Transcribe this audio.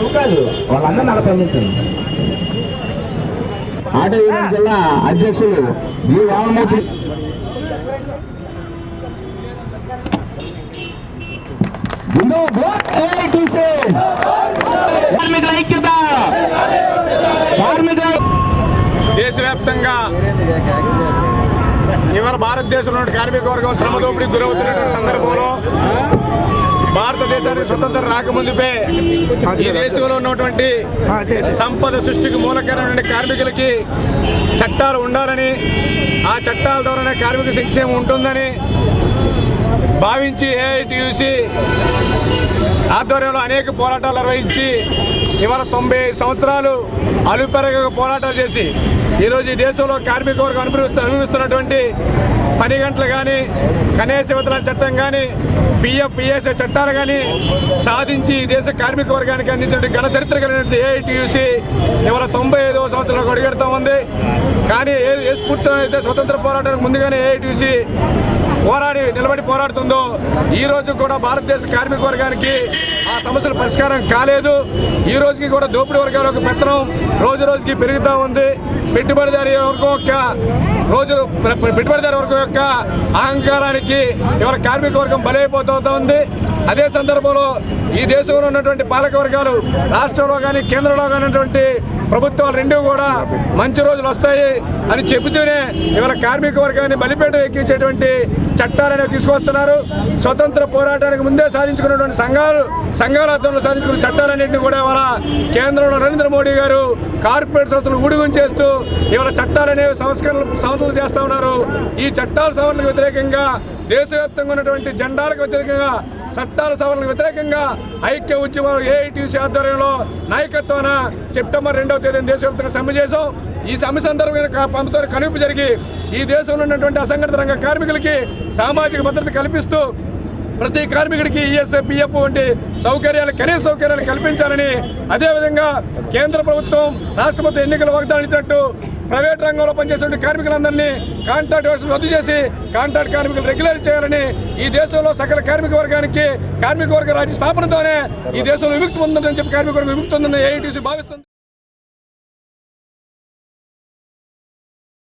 నువ్వు కాదు. వాళ్ళందరూ ఆటో యూనియన్ జిల్లా అధ్యక్షులు జి రామమూర్తి జిందాబాద్ ఏఐటీసీ. కార్మికుల ఐక్యత. కార్మికుల దేశవ్యాప్తంగా ఇవాళ భారతదేశంలో కార్మిక వర్గం శ్రమ దోపిడీకి గురవుతున్నటువంటి సందర్భంలో భారతదేశానికి స్వతంత్రం రాకముందుపే ఈ దేశంలో ఉన్నటువంటి సంపద సృష్టికి మూలకరమైన కార్మికులకి చట్టాలు ఉండాలని ఆ చట్టాల ద్వారానే కార్మిక సంక్షేమం ఉంటుందని భావించి ఏఐటియూసి ఆధ్వర్యంలో అనేక పోరాటాలు నిర్వహించి ఇవాళ తొంభై సంవత్సరాలు అలుపెరగ పోరాటాలు చేసి ఈరోజు ఈ దేశంలో కార్మిక వర్గం అనుభవిస్తూ అనుభవిస్తున్నటువంటి పని గంటలు కానీ కనీస వేతనాల చట్టం కానీ పిఎఫ్ పిఎస్ఏ చట్టాలు కానీ సాధించి దేశ కార్మిక వర్గానికి అందించినటువంటి ఘన చరిత్ర కలిగినటువంటి ఏఐటియుసి ఇవాళ తొంభై ఐదవ సంవత్సరంలో అడుగెడుతూ ఉంది. కానీ ఏ ఏ అయితే స్వతంత్ర పోరాటానికి ముందుగానే ఏఐటియుసి పోరాడి నిలబడి పోరాడుతుందో ఈ రోజు కూడా భారతదేశ కార్మిక వర్గానికి ఆ సమస్యల పరిష్కారం కాలేదు. ఈ రోజుకి కూడా దోపిడీ వర్గాల యొక్క పెత్తనం రోజు రోజుకి పెరుగుతూ ఉంది. పెట్టుబడిదారి వర్గం యొక్క రోజు పెట్టుబడిదారి వర్గం యొక్క అహంకారానికి ఇవాళ కార్మిక వర్గం బలైపోతూ ఉంది. అదే సందర్భంలో ఈ దేశంలో ఉన్నటువంటి పాలక వర్గాలు రాష్ట్రంలో కానీ కేంద్రంలో కానీ ప్రభుత్వాలు రెండూ కూడా మంచి రోజులు వస్తాయి అని చెబుతూనే ఇవాళ కార్మిక వర్గాన్ని బలిపేట ఎక్కించేటువంటి చట్టాలను తీసుకొస్తున్నారు. స్వతంత్ర పోరాటానికి ముందే సాధించుకున్నటువంటి సంఘాలు సంఘాల అర్థంలో సాధించుకున్న చట్టాలన్నింటినీ కూడా ఇవాళ కేంద్రంలో నరేంద్ర మోడీ గారు కార్పొరేట్ సంస్థలు ఊడిగం చేస్తూ ఇవాళ చట్టాలనేవి సంస్కరణలు సంస్థలు చేస్తూ ఉన్నారు. ఈ చట్టాల సవరణకు వ్యతిరేకంగా దేశవ్యాప్తంగా ఉన్నటువంటి జెండాలకు వ్యతిరేకంగా చట్టాల సవరణకు వ్యతిరేకంగా ఐక్య ఉద్యమాలు ఏఐటీసీ ఆధ్వర్యంలో నాయకత్వాన సెప్టెంబర్ రెండవ తేదీన దేశవ్యాప్తంగా సమ్మె చేశాం. ఈ సమ్మె సందర్భంగా పంపుతో కనువిప్పు జరిగి ఈ దేశంలో ఉన్నటువంటి అసంఘటిత రంగ కార్మికులకి సామాజిక భద్రత కల్పిస్తూ ప్రతి కార్మికుడికి ఈఎస్ఐ పిఎఫ్ వంటి సౌకర్యాలు కనీస సౌకర్యాలు కల్పించాలని అదేవిధంగా కేంద్ర ప్రభుత్వం రాష్ట్రపతి ఎన్నికల వాగ్దానం ఇచ్చినట్టు ప్రైవేట్ రంగంలో పనిచేసే కార్మికులందరినీ కాంట్రాక్ట్ వ్యవస్థను రద్దు చేసి కాంట్రాక్ట్ కార్మికులు రెగ్యులర్ చేయాలని ఈ దేశంలో సకల కార్మిక వర్గానికి కార్మిక వర్గ రాజ్య స్థాపనతోనే ఈ దేశంలో విముక్తి ఉందని చెప్పి కార్మిక వర్గం విముక్తి ఉందని ఏఐటీసీ భావిస్తుంది.